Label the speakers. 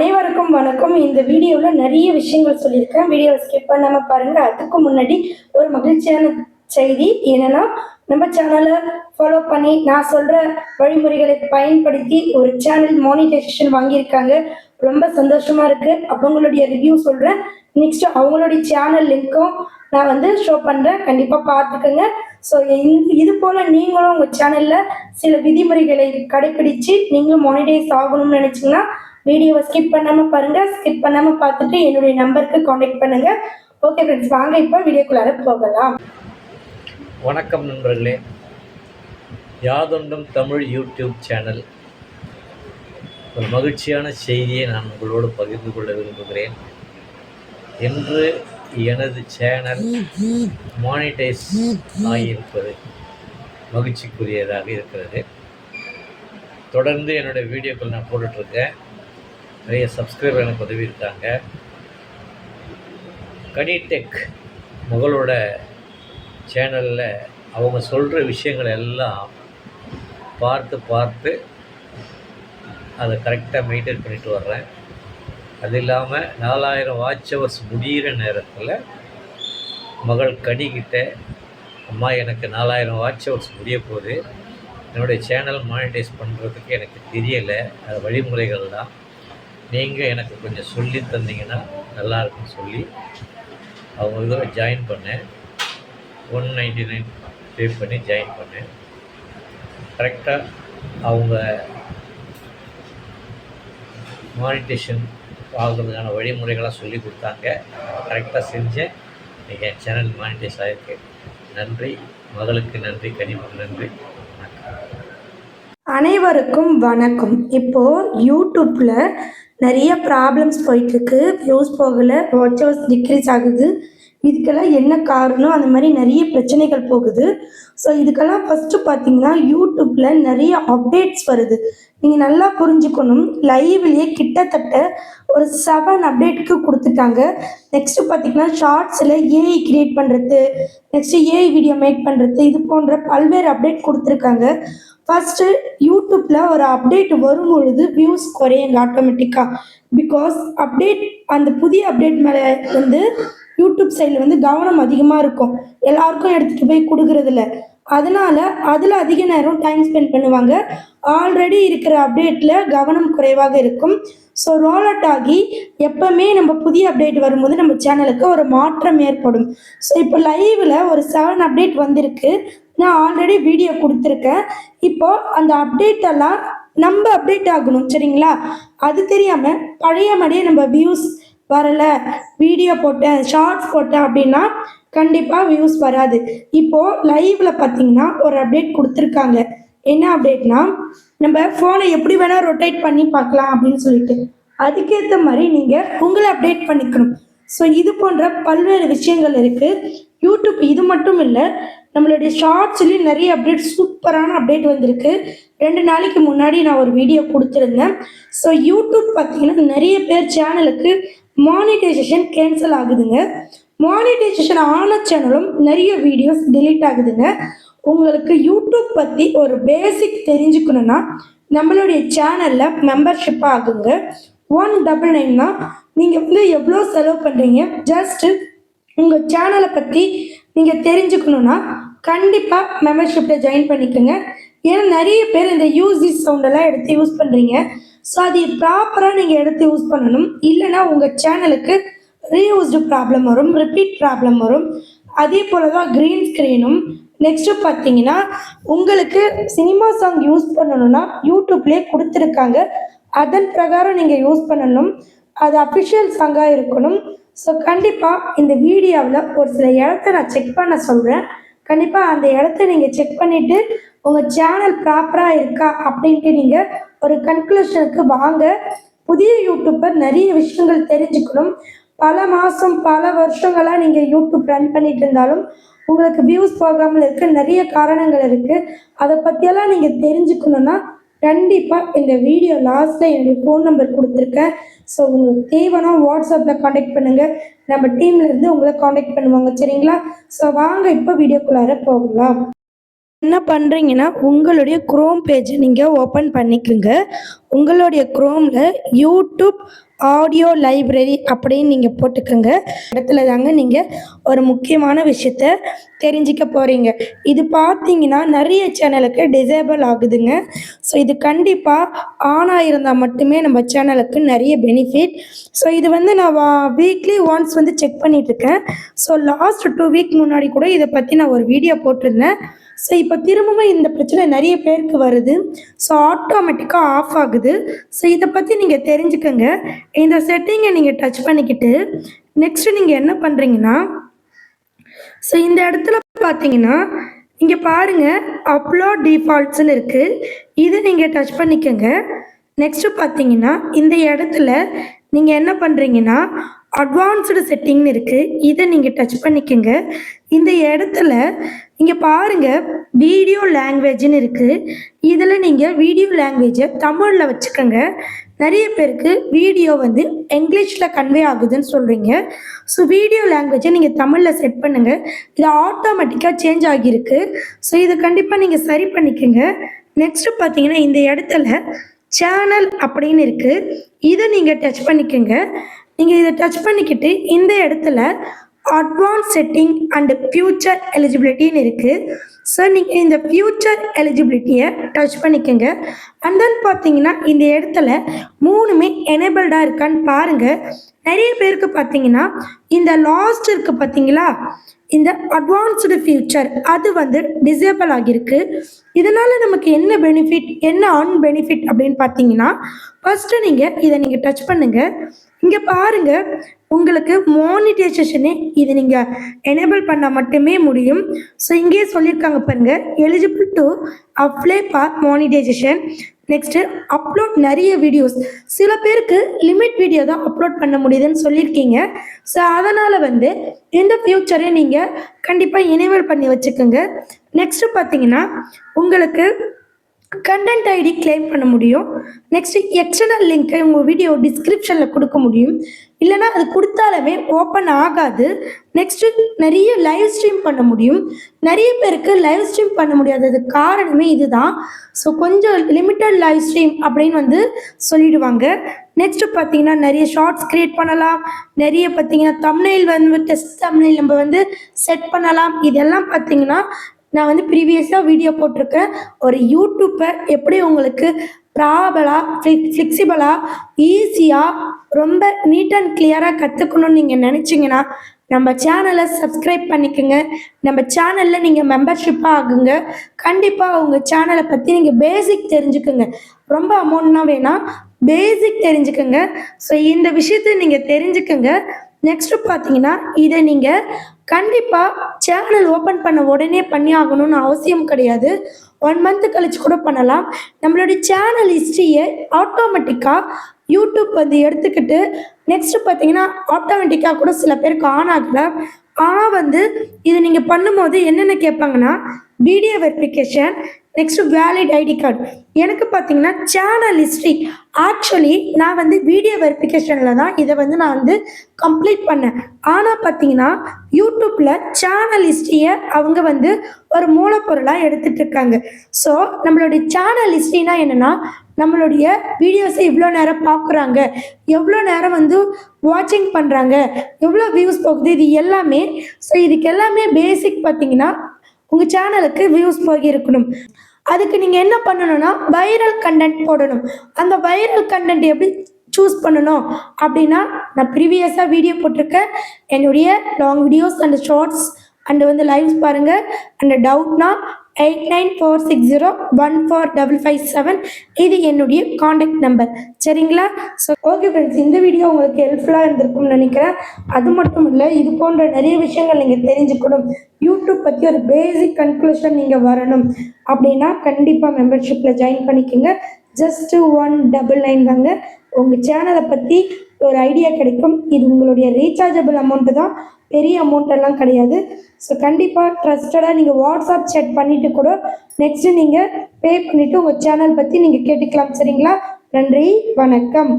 Speaker 1: அனைவருக்கும் வணக்கம். இந்த வீடியோவில் நிறைய விஷயங்கள் சொல்லியிருக்கேன். வீடியோவை ஸ்கிப் பண்ணாமல் பாருங்கள் அதுக்கு முன்னாடி ஒரு மகிழ்ச்சியான செய்தி என்னென்னா நம்ம சேனலை ஃபாலோ பண்ணி நான் சொல்கிற வழிமுறைகளை பயன்படுத்தி ஒரு சேனல் மானிட்டைசேஷன் வாங்கியிருக்காங்க. ரொம்ப சந்தோஷமாக இருக்குது அவங்களுடைய ரிவ்யூ சொல்கிறேன் நெக்ஸ்ட் அவங்களுடைய சேனல் லிங்க்கும் நான் வந்து ஷோ பண்ணுறேன் கண்டிப்பாக பார்த்துக்கோங்க. ஸோ இது போல் நீங்களும் உங்கள் சேனலில் சில விதிமுறைகளை கடைபிடித்து நீங்களும் மானிடைஸ் ஆகணும்னு நினச்சிங்கன்னா வீடியோவை ஸ்கிப் பண்ணாமல் பாருங்கள் ஸ்கிப் பண்ணாமல் பார்த்துட்டு என்னுடைய நம்பருக்கு காண்டாக்ட் பண்ணுங்கள் ஓகே ஃப்ரெண்ட்ஸ் வாங்க இப்போ வீடியோக்குள்ளார போகலாம்.
Speaker 2: வணக்கம் நண்பர்களே. யாதொன்றும் தமிழ் யூடியூப் சேனல். ஒரு மகிழ்ச்சியான செய்தியை நான் உங்களோடு பகிர்ந்து கொள்ள விரும்புகிறேன். என்று எனது சேனல் மானிட்டைஸ் ஆகியிருப்பது மகிழ்ச்சிக்குரியதாக இருக்கிறது. தொடர்ந்து என்னுடைய வீடியோக்கள் நான் போட்டுட்ருக்கேன். நிறைய சப்ஸ்கிரைபர் எனக்கு உதவி இருக்காங்க. கனிடெக் மகளோட சேனலில் அவங்க சொல்கிற விஷயங்கள் எல்லாம் பார்த்து பார்த்து அதை கரெக்டாக மெயின்டைன் பண்ணிட்டு வர்றேன். அது இல்லாமல் நாலாயிரம் வாட்ச் ஹவர்ஸ் முடிகிற நேரத்தில் மகள் கனிக்கிட்ட அம்மா எனக்கு நாலாயிரம் வாட்ச் ஹவர்ஸ் முடிய போகுது. என்னுடைய சேனல் மானிட்டைஸ் பண்ணுறதுக்கு எனக்கு தெரியலை. அது வழிமுறைகள் தான். நீங்கள் எனக்கு கொஞ்சம் சொல்லி தந்தீங்கன்னா நல்லாயிருக்குன்னு சொல்லி அவங்க ஜாயின் பண்ணேன். ஒன் நைன்டி நைன் பே பண்ணி ஜாயின் பண்ணேன். கரெக்டாக அவங்க மானிட்டேஷன் வாங்குறதுக்கான வழிமுறைகளாக சொல்லி கொடுத்தாங்க. கரெக்டாக செஞ்சேன் நீங்கள் என் சேனல் மானிட்டேஸ் ஆகிருக்கு நன்றி. மகளுக்கு நன்றி கனிமுக்கு நன்றி.
Speaker 1: அனைவருக்கும் வணக்கம். இப்போது யூடியூப்பில் நிறைய ப்ராப்ளம்ஸ் போயிட்டு இருக்கு வியூஸ் போகல. வாட்ச் ஹவர்ஸ் டிக்ரீஸ் ஆகுது. இதுக்கெல்லாம் என்ன காரணம்? அந்த மாதிரி நிறைய பிரச்சனைகள் போகுது. ஸோ இதுக்கெல்லாம் ஃபஸ்ட்டு பார்த்தீங்கன்னா யூடியூப்பில் நிறைய அப்டேட்ஸ் வருது. நீங்கள் நல்லா புரிஞ்சுக்கணும். லைவ்லேயே கிட்டத்தட்ட ஒரு செவன் அப்டேட்டுக்கு கொடுத்துட்டாங்க. நெக்ஸ்ட்டு பார்த்தீங்கன்னா ஷார்ட்ஸில் ஏஐ கிரியேட் பண்ணுறது நெக்ஸ்ட்டு ஏஐ வீடியோ மேக் பண்ணுறது இது போன்ற பல்வேறு அப்டேட் கொடுத்துருக்காங்க. ஃபஸ்ட்டு யூடியூப்பில் ஒரு அப்டேட் வரும் பொழுது வியூஸ் குறையுங்க ஆட்டோமேட்டிக்காக பிகாஸ் அப்டேட் அந்த புதிய அப்டேட் மேலே வந்து யூடியூப் சைடில் வந்து கவனம் அதிகமாக இருக்கும். எல்லாருக்கும் எடுத்துகிட்டு போய் கொடுக்குறதில்ல அதனால் அதில் அதிக நேரம் டைம் ஸ்பெண்ட் பண்ணுவாங்க. ஆல்ரெடி இருக்கிற அப்டேட்டில் கவனம் குறைவாக இருக்கும். ஸோ ரோல் அவுட் ஆகி எப்போவுமே நம்ம புதிய அப்டேட் வரும்போது நம்ம சேனலுக்கு ஒரு மாற்றம் ஏற்படும். ஸோ இப்போ லைவில் ஒரு செவன் அப்டேட் வந்திருக்கு. நான் ஆல்ரெடி வீடியோ கொடுத்துருக்கேன். இப்போ அந்த அப்டேட்டெல்லாம் நம்ம அப்டேட் ஆகணும் சரிங்களா? அது தெரியாமல் பழைய மாதிரியே நம்ம வியூஸ் வரல. வீடியோ போட்டேன் ஷார்ட்ஸ் போட்டேன் அப்படின்னா கண்டிப்பாக வியூஸ் வராது. இப்போது லைவில் பார்த்தீங்கன்னா ஒரு அப்டேட் கொடுத்துருக்காங்க. என்ன அப்டேட்னா நம்ம ஃபோனை எப்படி வேணால் ரொட்டேட் பண்ணி பார்க்கலாம் அப்படின்னு சொல்லிட்டு. அதுக்கேற்ற மாதிரி நீங்கள் உங்களை அப்டேட் பண்ணிக்கணும். ஸோ இது போன்ற பல்வேறு விஷயங்கள் இருக்குது யூடியூப் இது மட்டும் இல்லை நம்மளுடைய ஷார்ட்ஸ்லேயும் நிறைய அப்டேட் சூப்பரான அப்டேட் வந்திருக்கு. ரெண்டு நாளைக்கு முன்னாடி நான் ஒரு வீடியோ கொடுத்துருந்தேன். ஸோ யூடியூப் பார்த்தீங்கன்னா நிறைய பேர் சேனலுக்கு மானிட்டைசேஷன் கேன்சல் ஆகுதுங்க. மானிட்டைசேஷன் ஆன சேனலும் நிறைய வீடியோஸ் டெலீட் ஆகுதுங்க. உங்களுக்கு யூடியூப் பற்றி ஒரு பேசிக் தெரிஞ்சுக்கணுன்னா நம்மளுடைய சேனலில் மெம்பர்ஷிப் ஆகுங்க. ஒன் டபுள் நைன் தான். நீங்கள் வந்து எவ்வளோ செலவு பண்ணுறீங்க ஜஸ்ட்டு உங்கள் சேனலை பற்றி நீங்கள் தெரிஞ்சுக்கணுன்னா கண்டிப்பாக மெம்பர்ஷிப்பில் ஜாயின் பண்ணிக்கோங்க. ஏன்னா நிறைய பேர் இந்த யூஸ் சவுண்டெல்லாம் எடுத்து யூஸ் பண்ணுறீங்க ஸோ அது ப்ராப்பராக நீங்கள் எடுத்து யூஸ் பண்ணணும். இல்லைன்னா உங்கள் சேனலுக்கு ரீயூஸ்டு ப்ராப்ளம் வரும் ரிப்பீட் ப்ராப்ளம் வரும். அதே போல் தான் க்ரீன் ஸ்க்ரீனும் நெக்ஸ்ட்டு பார்த்தீங்கன்னா உங்களுக்கு சினிமா சாங் யூஸ் பண்ணணும்னா யூடியூப்லேயே கொடுத்துருக்காங்க. அதன் பிரகாரம் நீங்கள் யூஸ் பண்ணணும். அது அஃபிஷியல் சாங்காக இருக்கணும். ஸோ கண்டிப்பாக இந்த வீடியோவில் ஒரு சில இடத்த நான் செக் பண்ண சொல்கிறேன் கண்டிப்பாக அந்த இடத்த நீங்கள் செக் பண்ணிவிட்டு உங்கள் சேனல் ப்ராப்பராக இருக்கா அப்படின்ட்டு நீங்கள் ஒரு கன்க்ளூஷனுக்கு வாங்க. புதிய யூடியூப்பர் நிறைய விஷயங்கள் தெரிஞ்சுக்கணும். பல மாதம் பல வருஷங்களாக நீங்கள் யூடியூப் ரன் பண்ணிட்டு இருந்தாலும் உங்களுக்கு வியூஸ் போகாமல் இருக்க நிறைய காரணங்கள் இருக்குது அதை பற்றியெல்லாம் நீங்கள் தெரிஞ்சுக்கணுன்னா கண்டிப்பாக இந்த வீடியோ லாஸ்ட்டில் என்னுடைய ஃபோன் நம்பர் கொடுத்துருக்கேன். ஸோ உங்களுக்கு தேவைன்னா வாட்ஸ்அப்பில் காண்டாக்ட் பண்ணுங்கள் நம்ம டீம்லேருந்து உங்களை காண்டாக்ட் பண்ணுவாங்க சரிங்களா? ஸோ வாங்க இப்போ வீடியோக்குள்ளார போகலாம். என்ன பண்ணுறீங்கன்னா உங்களுடைய குரோம் பேஜை நீங்கள் ஓப்பன் பண்ணிக்கோங்க. உங்களுடைய குரோமில் யூடியூப் ஆடியோ லைப்ரரி அப்படின்னு நீங்கள் போட்டுக்கோங்க. இடத்துல தாங்க நீங்கள் ஒரு முக்கியமான விஷயத்த தெரிஞ்சிக்க போகிறீங்க இது பார்த்தீங்கன்னா நிறைய சேனலுக்கு டிசேபிள் ஆகுதுங்க. ஸோ இது கண்டிப்பாக ஆனாக இருந்தால் மட்டுமே நம்ம சேனலுக்கு நிறைய பெனிஃபிட் ஸோ இது வந்து நான் வீக்லி ஒன்ஸ் வந்து செக் பண்ணிகிட்ருக்கேன் ஸோ லாஸ்ட் டூ வீக் முன்னாடி கூட இதை பற்றி நான் ஒரு வீடியோ போட்டிருந்தேன். ஸோ இப்போ திரும்பவும் இந்த பிரச்சனை நிறைய பேருக்கு வருது. ஸோ ஆட்டோமேட்டிக்காக ஆஃப் ஆகுது. ஸோ இதை பற்றி நீங்கள் தெரிஞ்சுக்கோங்க. இந்த செட்டிங்கை நீங்கள் டச் பண்ணிக்கிட்டு நெக்ஸ்ட்டு நீங்கள் என்ன பண்ணுறீங்கன்னா ஸோ இந்த இடத்துல பார்த்தீங்கன்னா இங்கே பாருங்கள் அப்லோட் டிஃபால்ட்ஸ்னு இருக்குது இதை நீங்கள் டச் பண்ணிக்கோங்க. நெக்ஸ்ட்டு பார்த்தீங்கன்னா இந்த இடத்துல நீங்கள் என்ன பண்ணுறீங்கன்னா அட்வான்ஸ்டு செட்டிங்னு இருக்குது இதை நீங்கள் டச் பண்ணிக்கோங்க. இந்த இடத்துல இங்கே பாருங்கள் வீடியோ லாங்குவேஜ்னு இருக்குது இதில் நீங்கள் வீடியோ லாங்குவேஜை தமிழில் வச்சுக்கோங்க. நிறைய பேருக்கு வீடியோ வந்து இங்கிலீஷில் கன்வே ஆகுதுன்னு சொல்கிறீங்க ஸோ வீடியோ லாங்குவேஜை நீங்கள் தமிழில் செட் பண்ணுங்கள் இது ஆட்டோமேட்டிக்காக சேஞ்ச் ஆகியிருக்கு. ஸோ இதை கண்டிப்பாக நீங்கள் சரி பண்ணிக்கோங்க. நெக்ஸ்ட்டு பார்த்தீங்கன்னா இந்த இடத்துல சேனல் அப்படின்னு இருக்குது இதை நீங்கள் டச் பண்ணிக்கோங்க. நீங்கள் இதை டச் பண்ணிக்கிட்டு இந்த இடத்துல அட்வான்ஸ் செட்டிங் அண்ட் ஃபியூச்சர் எலிஜிபிலிட்டின்னு இருக்குது ஸோ நீங்கள் இந்த ஃபியூச்சர் எலிஜிபிலிட்டியை டச் பண்ணிக்கோங்க. அண்ட் தென் பார்த்தீங்கன்னா இந்த இடத்துல மூணுமே எனேபிள்டாக இருக்கான்னு பாருங்கள் நிறைய பேருக்கு பார்த்தீங்கன்னா இந்த லாஸ்ட் இருக்குது பார்த்தீங்களா? இந்த அட்வான்ஸ்டு ஃபியூச்சர் அது வந்து டிசேபிள் ஆகியிருக்கு. இதனால் நமக்கு என்ன பெனிஃபிட் என்ன அன்பெனிஃபிட் அப்படின்னு பார்த்தீங்கன்னா ஃபஸ்ட்டு நீங்கள் இதை நீங்கள் டச் பண்ணுங்கள் இங்கே பாருங்கள் உங்களுக்கு மானிட்டைசேஷனே இது நீங்கள் எனேபிள் பண்ணால் மட்டுமே முடியும். ஸோ இங்கேயே சொல்லியிருக்காங்க பாருங்கள் eligible to apply for monetization next upload நிறைய வீடியோஸ் சில பேருக்கு லிமிட் வீடியோ தான் அப்லோட் பண்ண முடியுதுன்னு சொல்லியிருக்கீங்க. ஸோ அதனால் வந்து இந்த ஃப்யூச்சரை நீங்கள் கண்டிப்பாக எனேபிள் பண்ணி வச்சுக்கோங்க. நெக்ஸ்ட்டு பார்த்தீங்கன்னா உங்களுக்கு கண்டென்ட் ஐடி கிளைம் பண்ண முடியும். நெக்ஸ்ட்டு எக்ஸ்டர்னல் லிங்க்கை உங்கள் வீடியோ டிஸ்கிரிப்ஷனில் கொடுக்க முடியும். இல்லைனா அது கொடுத்தாலுமே ஓப்பன் ஆகாது. நெக்ஸ்ட்டு நிறைய லைவ் ஸ்ட்ரீம் பண்ண முடியும். நிறைய பேருக்கு லைவ் ஸ்ட்ரீம் பண்ண முடியாதது காரணமே இதுதான். ஸோ கொஞ்சம் லிமிட்டட் லைவ் ஸ்ட்ரீம் அப்படின்னு வந்து சொல்லிடுவாங்க. நெக்ஸ்ட்டு பார்த்தீங்கன்னா நிறைய ஷார்ட்ஸ் க்ரியேட் பண்ணலாம். நிறைய பார்த்தீங்கன்னா தமிழில் வந்து டெஸ்ட் தமிழில் நம்ம வந்து செட் பண்ணலாம். இதெல்லாம் பார்த்தீங்கன்னா நான் வந்து ப்ரீவியஸாக வீடியோ போட்டிருக்கேன். ஒரு யூடியூப்பை எப்படி உங்களுக்கு ப்ராபலாக ஃப்ளிக் ஃப்ளெக்சிபிளாக ஈஸியாக ரொம்ப நீட் அண்ட் கிளியராக கற்றுக்கணும்னு நீங்கள் நினச்சிங்கன்னா நம்ம சேனலை சப்ஸ்கிரைப் பண்ணிக்கோங்க. நம்ம சேனலில் நீங்கள் மெம்பர்ஷிப்பாக ஆகுங்க. கண்டிப்பாக உங்கள் சேனலை பற்றி நீங்கள் பேசிக் தெரிஞ்சுக்குங்க. ரொம்ப அமௌண்ட்னா வேணாம். பேசிக் தெரிஞ்சுக்கோங்க. ஸோ இந்த விஷயத்தை நீங்கள் தெரிஞ்சுக்கோங்க. நெக்ஸ்ட்டு பார்த்தீங்கன்னா இதை நீங்கள் கண்டிப்பாக சேனல் ஓப்பன் பண்ண உடனே பண்ணி ஆகணும்னு அவசியம் கிடையாது. ஒன் மந்த் கழிச்சு கூட பண்ணலாம். நம்மளுடைய சேனல் ஹிஸ்ட்ரியை ஆட்டோமேட்டிக்காக யூடியூப் வந்து எடுத்துக்கிட்டு நெக்ஸ்ட்டு பார்த்தீங்கன்னா ஆட்டோமேட்டிக்காக கூட சில பேருக்கு ஆன் ஆகல. ஆனால் வந்து இது நீங்கள் பண்ணும்போது என்னென்ன கேட்பாங்கன்னா video verification next valid ID card எனக்கு பார்த்தீங்கன்னா சேனல் ஹிஸ்ட்ரி ஆக்சுவலி நான் வந்து வீடியோ வெரிஃபிகேஷனில் தான் இதை வந்து நான் வந்து கம்ப்ளீட் பண்ணேன். ஆனால் பார்த்தீங்கன்னா யூடியூப்பில் சேனல் ஹிஸ்ட்ரியை அவங்க வந்து ஒரு மூலப்பொருளாக எடுத்துகிட்டு இருக்காங்க. ஸோ நம்மளுடைய சேனல் ஹிஸ்ட்ரினா என்னென்னா நம்மளுடைய வீடியோஸை இவ்வளோ நேரம் பார்க்குறாங்க எவ்வளோ நேரம் வந்து வாட்சிங் பண்ணுறாங்க எவ்வளோ வியூஸ் போகுது இது எல்லாமே ஸோ இதுக்கு எல்லாமே பேசிக் பார்த்தீங்கன்னா உங்கள் சேனலுக்கு வியூஸ் போகிருக்கணும் அதுக்கு நீங்கள் என்ன பண்ணணும்னா வைரல் கண்டென்ட் போடணும். அந்த வைரல் கண்டென்ட் எப்படி சூஸ் பண்ணணும் அப்படின்னா நான் ப்ரீவியஸாக வீடியோ போட்டிருக்கேன். என்னுடைய long videos and shorts and வந்து லைவ்ஸ் பாருங்கள் அண்ட் டவுட்னா eight nine four six zero one four double five seven. இது என்னுடைய காண்டாக்ட் நம்பர் சரிங்களா? ஸோ ஓகே ஃப்ரெண்ட்ஸ் இந்த வீடியோ உங்களுக்கு ஹெல்ப்ஃபுல்லாக இருந்திருக்கும்னு நினைக்கிறேன். அது மட்டும் இல்லை இது போன்ற நிறைய விஷயங்கள் நீங்கள் தெரிஞ்சுக்கணும். யூடியூப் பற்றி ஒரு பேசிக் கன்க்ளூஷன் நீங்கள் வரணும். அப்படின்னா கண்டிப்பாக மெம்பர்ஷிப்பில் ஜாயின் பண்ணிக்கோங்க. ஜஸ்ட்டு ஒன் டபுள் நைன் தாங்க. உங்கள் சேனலை பற்றி ஒரு ஐடியா கிடைக்கும். இது உங்களுடைய ரீசார்ஜபிள் அமௌண்ட்டு தான். பெரிய அமௌண்ட் எல்லாம் கிடையாது. ஸோ கண்டிப்பாக ட்ரஸ்டடாக நீங்கள் வாட்ஸ்அப் செட் பண்ணிவிட்டு கூட நெக்ஸ்ட்டு நீங்கள் பே பண்ணிவிட்டு உங்கள் சேனல் பற்றி நீங்கள் கேட்டுக்கலாம். சரிங்களா? நன்றி வணக்கம்.